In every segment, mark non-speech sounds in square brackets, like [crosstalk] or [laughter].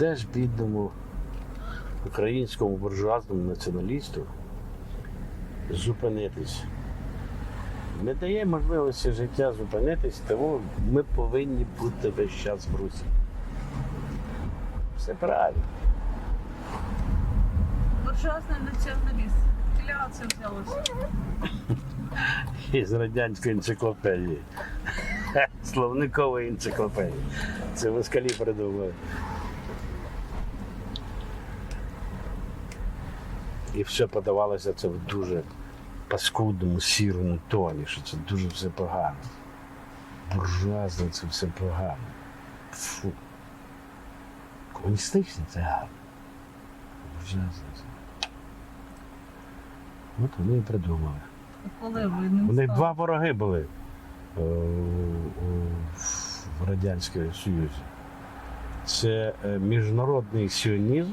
де ж бідному українському буржуазному націоналісту зупинитись? Не дає можливості життя зупинитись, тому ми повинні бути весь час в русі. Все правильно. Буржуазний націоналіст. Для це взялося. Із радянської енциклопедії. [laughs] Словникової енциклопедії. Це москалі придумали. І все подавалося це в дуже паскудному, сірому тоні, що це дуже все погано. Буржуазне це все погано. Фу. Комуністичне це гарно. Буржуазне це. От вони і придумали. Коли ви не У них два вороги були е, у- в Радянському Союзі. Це е, міжнародний сіонізм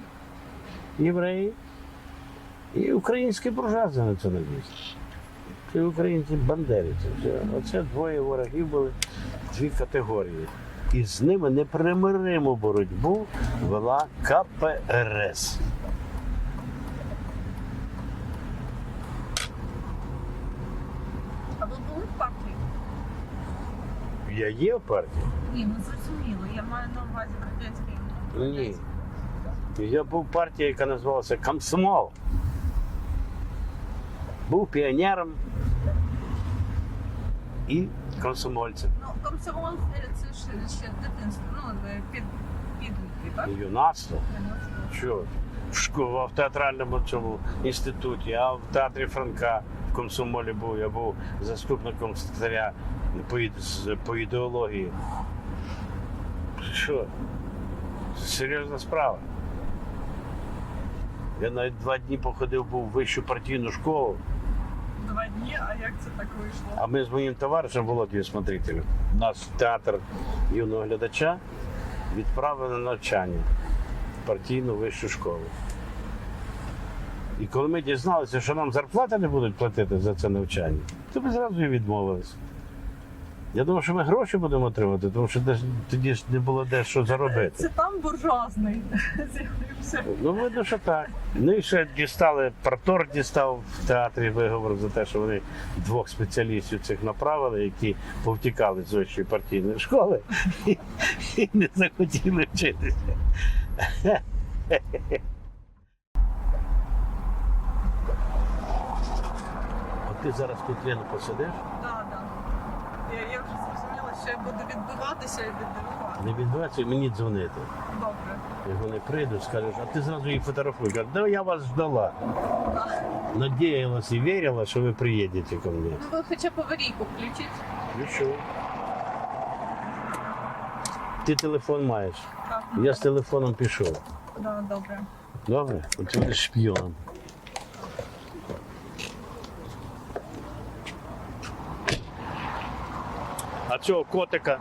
євреї і український буржуазний націоналізм. Це українці бандерівці. Оце двоє ворогів були, дві категорії. І з ними непримириму боротьбу вела КПРС. А ви були в партії? Я є в партії? Ні, ну зрозуміло. Я маю на увазі радянський. Ні. Я був в партії, яка називалася Комсомол. Був піонером і комсомольцем. Ну, комсомол це, ще, дитинство. Ну, під, підлітки, так? Юнацтво. Що? В школі, в театральному цьому інституті, а в театрі Франка в комсомолі був. Я був заступником секретаря по, по ідеології. Що? Серйозна справа. Я навіть два дні походив був в вищу партійну школу, Дні, а як це так вийшло? а ми з моїм товаришем Володією Смотрителем, наш театр юного глядача відправили на навчання в партійну вищу школу. І коли ми дізналися, що нам зарплати не будуть платити за це навчання, то ми зразу і відмовилися. Я думав, що ми гроші будемо отримати, тому що де тоді ж не було де що заробити. Це там буржуазний [laughs] з'явився. Ну, видно, що так. Ну і ще дістали, партор дістав в театрі виговор за те, що вони двох спеціалістів цих направили, які повтікали з вищої партійної школи і, [laughs] і не захотіли вчитися. [laughs] От ти зараз тут Лену посидиш, Так, зрозуміла, що я буду відбиватися і відбивати. не відбувається мені дзвонити. Добре. Як вони прийдуть, скажеш, а ти зразу їх фотографуй. Кажуть, да я вас ждала. Надіялась і вірила, що ви приїдете ко мне. Ну ви хоча б аварійку включіть. Ну що? Ти телефон маєш. Так, Я з телефоном пішов. да, добре. Добре? От ти будеш шпіоном. Цього котика